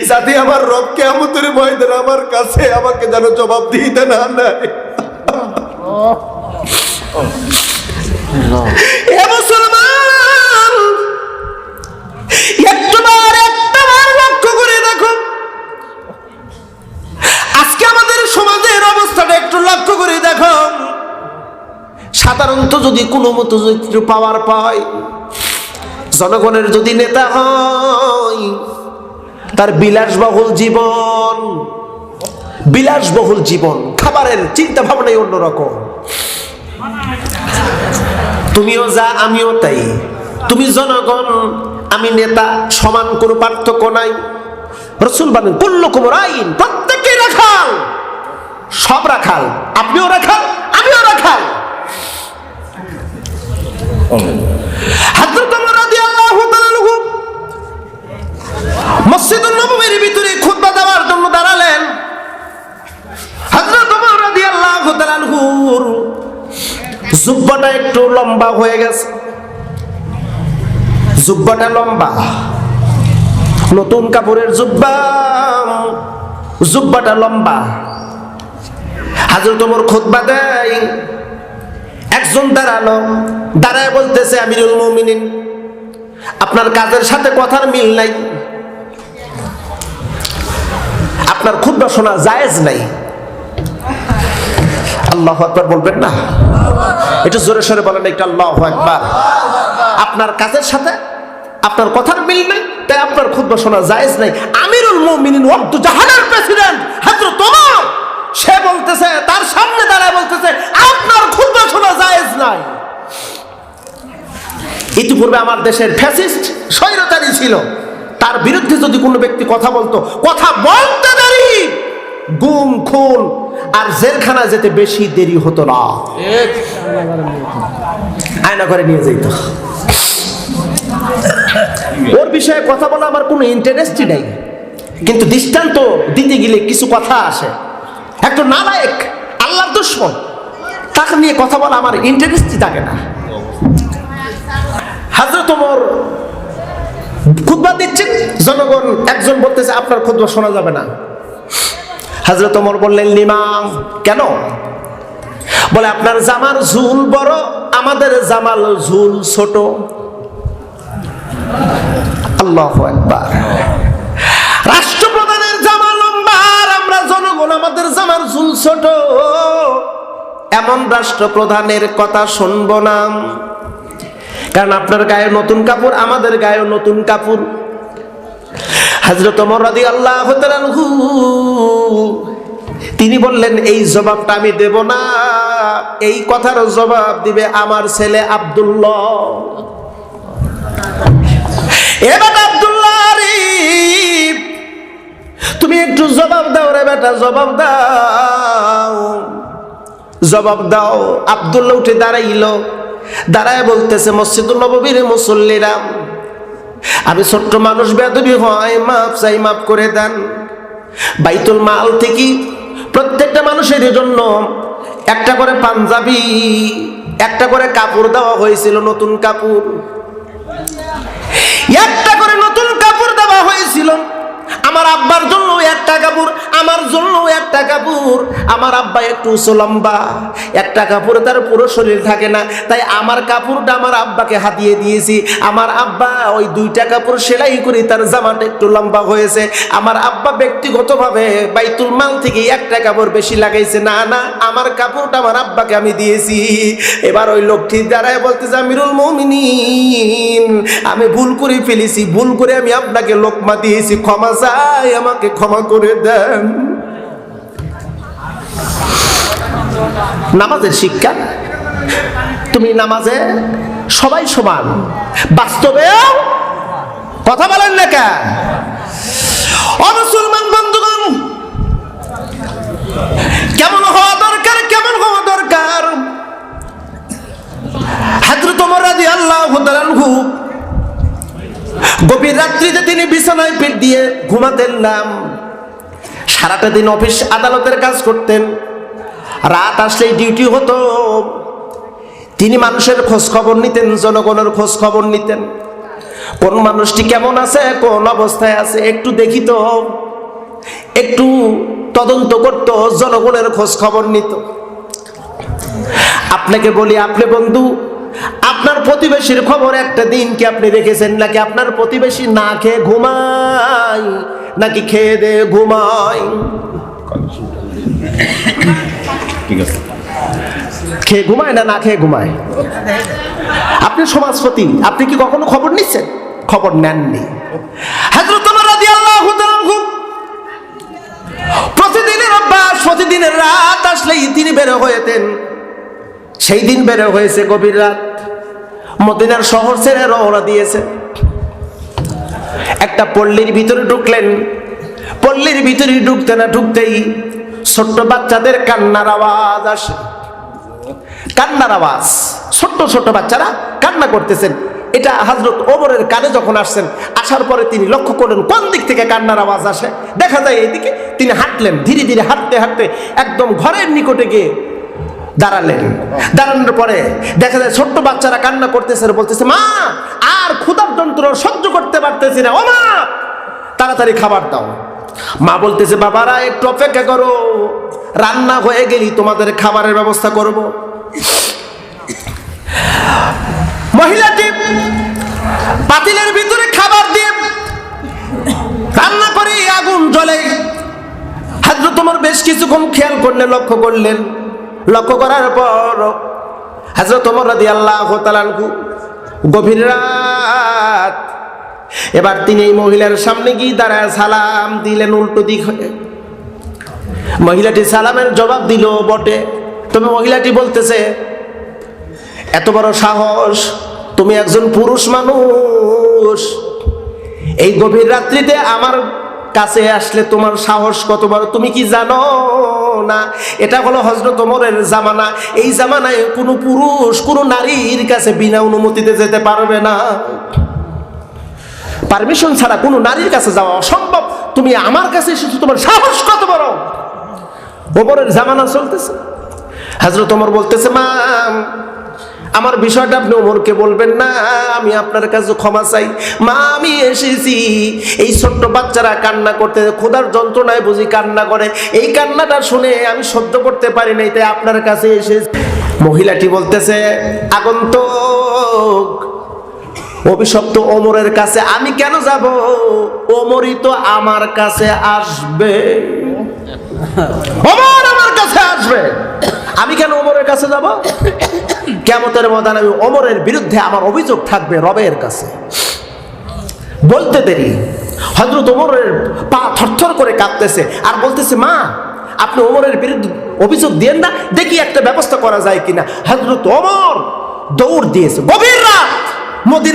যাতে আমার রব কেমতের ময়দান আমার কাছে আমাকে যেন জবাব দিতে না নেয়। দেখো। আজকে আমাদের সমাজের অবস্থাটা একটু লক্ষ্য করে দেখো। সাধারণত যদি কোনো মতো পাওয়ার পায়, জনগণের যদি নেতা হয় তার বিলাসবহুল জীবন বিলাসবহুল জীবন, খাবারের চিন্তা ভাবনাই অন্যরকম। তুমিও যা, আমিও তাই। তুমি জনগণ, আমি নেতা, সমান কোনো পার্থক্য নাই। রসুল বানেন কুল্লকুম আইন প্রত্যেকেই রাখাল। সব রাখাল। আপনিও রাখাল, আমিও রাখাল। হযরত মসজিদুল নববীর ভিতরে খুতবা দেওয়ার জন্য দাঁড়ালেন। হযরত ওমর রাদিয়াল্লাহু জুব্বাটা একটু লম্বা হয়ে গেছে। জুব্বাটা লম্বা। নতুন কাপড়ের জুব্বা। জুব্বাটা লম্বা। হাজরত দেয়। একজন দাঁড়াল। দাঁড়ায় বলতেছে, আমিরুল মুমিনিন, আপনার কাজের সাথে কথার মিল নাই। আপনার খুদ্া শোনা জায়েজ নাই। আল্লাহ আকবার বলবেন না? একটু জোরে সরে বলেন একটু আল্লাহ একবার আপনার কাজের সাথে আপনার কথার মিল নেই, তাই আপনার খুদ্া শোনা জায়েজ নাই। আমিরুল মুমিনিন প্রেসিডেন্ট, হযরত ওমর, সে বলতেছে, তার সামনে দাঁড়ায় বলতেছে, আপনার খুদ্া শোনা জায়েজ নাই। ইতিপূর্বে আমার দেশের ফ্যাসিস্ট স্বৈরচারী ছিল। তার বিরুদ্ধে যদি কোনো ব্যক্তি কথা বলতো, কথা বলতে দেরি, গুম, খুন আর জেলখানা যেতে বেশি দেরি হতো না। আয়না করে নিয়ে যেত ওর বিষয়ে কথা বলা আমার কোনো ইন্টারেস্টই নেই। কিন্তু দৃষ্টান্ত দিতে গেলে কিছু কথা আসে। একটা নালায়ক, আল্লাহর দুশ্মন, তাকে নিয়ে কথা বলা আমার ইন্টারেস্টই থাকে না। হাজরত ওমর খুতবা দিচ্ছেন? জনগণ একজন বলতেছে, আপনার খুতবা শোনা যাবে না। হাজরত ওমর বললেন লিমা কেন? বলে, আপনার জামার ঝুল বড়, আমাদের জামাল ঝুল ছোট। আল্লাহ একবার রাষ্ট্রপ্রধানের জামা লম্বা আর আমরা জনগণ, আমাদের জামার ঝুল ছোট। এমন রাষ্ট্রপ্রধানের কথা শুনব না। কারণ আপনার গায়ে নতুন কাপড়, আমাদের গায়ে নতুন কাপড়। হাজরত মরাদি আল্লাহ তিনি বললেন, এই জবাবটা আমি দেব না। এই কথার জবাব দিবে আমার ছেলে তুমি একটু জবাব দাও রে বেটা, জবাব দাও। জবাব দাও। আব্দুল্লাহ উঠে দাঁড়াইল। দাঁড়ায় বলতেছে, মসজিদুল নববীর মুসল্লিরা, আমি ছোট্ট মানুষ বেদবি হয়, মাপ চাই, মাপ করে দেন। বাইতুল মাল থেকে প্রত্যেকটা মানুষের জন্য একটা করে পাঞ্জাবি, একটা করে কাপড় দেওয়া হয়েছিল, নতুন কাপড়। একটা করে নতুন কাপড় দেওয়া হয়েছিল। আমার আব্বার জন্য একটা কাপড়, আমার জন্য একটা কাপড়। আমার আব্বা একটু উঁচু লম্বা, একটা কাপড় তার পুরো শরীর থাকে না। তাই আমার কাপড়টা আমার আব্বাকে হাতিয়ে দিয়েছি। আমার আব্বা ওই দুইটা কাপড় সেলাই করে তার জামাটা একটু লম্বা হয়েছে। আমার আব্বা ব্যক্তিগতভাবে বাইতুল মাল থেকে একটা কাপড় বেশি লাগাইছে। না না, আমার কাপড়টা আমার আব্বাকে আমি দিয়েছি। এবার ওই লোকটি দাঁড়ায় বলতেছে, আমিরুল মমিনিন, আমি ভুল করে ফেলেছি। ভুল করে আমি আপনাকে লোকমা দিয়েছি। ক্ষমা চাই আমাকে ক্ষমা করে দেন। নামাজের শিক্ষা? তুমি নামাজে সবাই সমান। বাস্তবে কথা বলেন না কেন অমুসলমান বন্ধুগণ, কেমন হওয়া দরকার, কেমন হওয়া দরকার? হাজরত তাআলা আনহু গভীর রাত্রিতে তিনি বিছানায় পিঠ দিয়ে ঘুমাতেন নাম সারাটা দিন অফিস আদালতের কাজ করতেন। রাত আসলেই ডিউটি হতো। তিনি মানুষের খোঁজ খবর নিতেন, জনগণের খোঁজ খবর নিতেন। কোন মানুষটি কেমন আছে, কোন অবস্থায় আছে, একটু দেখি তো। একটু তদন্ত করত, জনগণের খোঁজ খবর নিত। আপনাকে বলি, আপনি বন্ধু আপনার প্রতিবেশীর খবর একটা দিন কি আপনি রেখেছেন নাকি আপনার প্রতিবেশী না খেয়ে ঘুমায়? নাকি খেয়ে দে ঘুমায়? ঠিক খেয়ে ঘুমায় না না খেয়ে ঘুমায়? আপনি সমাজপতি, আপনি কি কখনো খবর নিচ্ছেন? খবর নেননি। তাআলা প্রতিদিনের অভ্যাস, প্রতিদিনের রাত আসলেই তিনি বের হয়েতেন। সেই দিন বের হয়েছে গভীর রাত। মদিনার শহর ছেড়ে রওনা দিয়েছে। একটা পল্লীর ভিতরে ঢুকলেন। পল্লীর ভিতরে ঢুকতে না ঢুকতেই ছোট্ট বাচ্চাদের কান্নার আওয়াজ আসে। কান্নার আওয়াজ। ছোট্ট ছোট্ট বাচ্চারা কান্না করতেছেন। এটা হজরত ওমরের কানে যখন আসছেন, আসার পরে তিনি লক্ষ্য করলেন, কোন দিক থেকে কান্নার আওয়াজ আসে? দেখা যায় এইদিকে তিনি হাঁটলেন, ধীরে ধীরে হাঁটতে হাঁটতে একদম ঘরের নিকটে গিয়ে দাঁড়ালেন। দাঁড়ানোর পরে দেখা যায় ছোট্ট বাচ্চারা কান্না করতেছে বলতেছে, মা, আর ক্ষুধার যন্ত্র সহ্য করতে পারতেছি না। ও মা, তাড়াতাড়ি খাবার দাও। মা বলতেছে, বাবারা, একটু অপেক্ষা করো। রান্না হয়ে গেলি তোমাদের খাবারের ব্যবস্থা করব। মহিলাটি পাতিলের ভিতরে খাবার দিয়ে রান্না করে আগুন জ্বলে। হাজরত তোমার বেশ কিছুক্ষণ খেয়াল করলে লক্ষ্য করলেন। লক্ষ্য করার পর হাজরত তোমার রাদি আল্লাহ গভীর রাত এবার তিনি এই মহিলার সামনে গিয়ে দাঁড়ায় সালাম দিলেন, উল্টো দিক হয়ে। মহিলাটি সালামের জবাব দিল, বটে। তবে মহিলাটি বলতেছে, এত বড় সাহস, তুমি একজন পুরুষ মানুষ। এই গভীর রাত্রিতে আমার কাছে আসলে তোমার সাহস কত বড়, তুমি কি জানো? না, এটা হলো হজরত ওমরের জামানা। এই জামানায় কোনো পুরুষ, কোনো নারীর কাছে বিনা অনুমতিতে যেতে পারবে না। পারমিশন ছাড়া কোনো নারীর কাছে যাওয়া অসম্ভব। তুমি আমার কাছে এসেছ, তোমার সাহস কত বড়? ওমরের জামানা চলতেছে। হজরত ওমর বলতেছে, মা আমার বিষয়টা আপনি ওমরকে বলবেন, না, আমি আপনার কাছে ক্ষমা চাই। মা, আমি এসেছি। এই ছোট্ট বাচ্চারা কান্না করতে খোদার যন্ত্রণায় বুঝি কান্না করে। এই কান্নাটা শুনে আমি সহ্য করতে পারি নাই, তাই আপনার কাছে এসেছি। মহিলাটি বলতেছে, আগন্তক, অভিশপ্ত ওমরের কাছে আমি কেন যাব? ওমরই তো আমার কাছে আসবে। ওমর আমার কাছে আসবে। আমি কেন ওমরের কাছে যাব? কেমতের ময়দান আমি অমরের বিরুদ্ধে আমার অভিযোগ থাকবে রবের কাছে। বলতে দেরি। হজরত ওমরের পা থরথর করে কাঁপতেছে আর বলতেছে, মা, আপনি ওমরের বিরুদ্ধে অভিযোগ দিয়েন না, দেখি একটা ব্যবস্থা করা যায় কিনা। হজরত ওমর দৌড় দিয়েছে। গভীর রাত